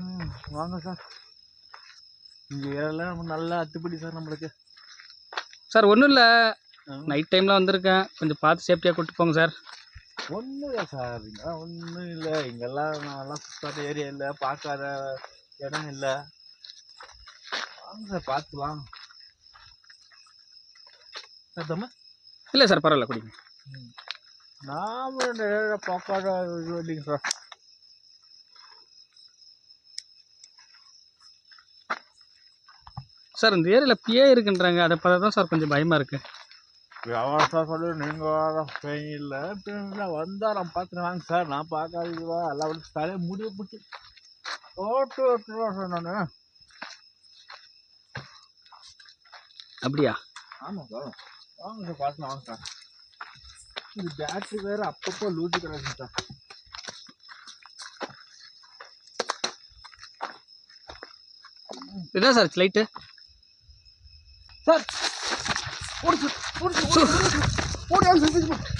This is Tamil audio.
ம் வாங்க சார். இங்கே ஏரெல்லாம் நம்ம நல்லா அத்துப்படி சார் நம்மளுக்கு. சார் ஒன்றும் இல்லை. நைட் டைமில் வந்திருக்கேன். கொஞ்சம் பார்த்து சேஃப்டியாக கூப்பிட்டு போங்க சார். ஒன்றும் இல்லை சார் இங்கே ஒன்றும் இல்லை. இங்கெல்லாம் நல்லா சுத்தாத ஏரியா இல்லை. பார்க்காத இடம் இல்லை. வாங்க சார் பார்த்துக்கலாம். சத்தமா இல்லை சார் பரவாயில்ல குடிங்க. ஏரியா பார்க்காத இது இல்லைங்க சார். சார் இந்த ஏரியாவில் பிஏ இருக்குன்றாங்க. அதை பார்த்தா தான் சார் கொஞ்சம் பயமாக இருக்குது வியாபாரம் சொல்லி நீங்கள் வர பெயின் இல்லை. வந்தால் நான் பார்த்துட்டு வாங்க சார் நான் பார்க்காதீங்களா எல்லாம் தலையை முடிய பிடிச்சி. ஓட்டு ஓட்டுருவா சார் நான். அப்படியா? ஆமாம் சார். வாங்க சார் பார்த்துலாம் வாங்க சார். இது பேட்ரி வேறு அப்பப்போ லூட்டி கிடக்குங்க சார். இதுதான் சார் லைட்டு 我的车我的车我的车我的车我的我的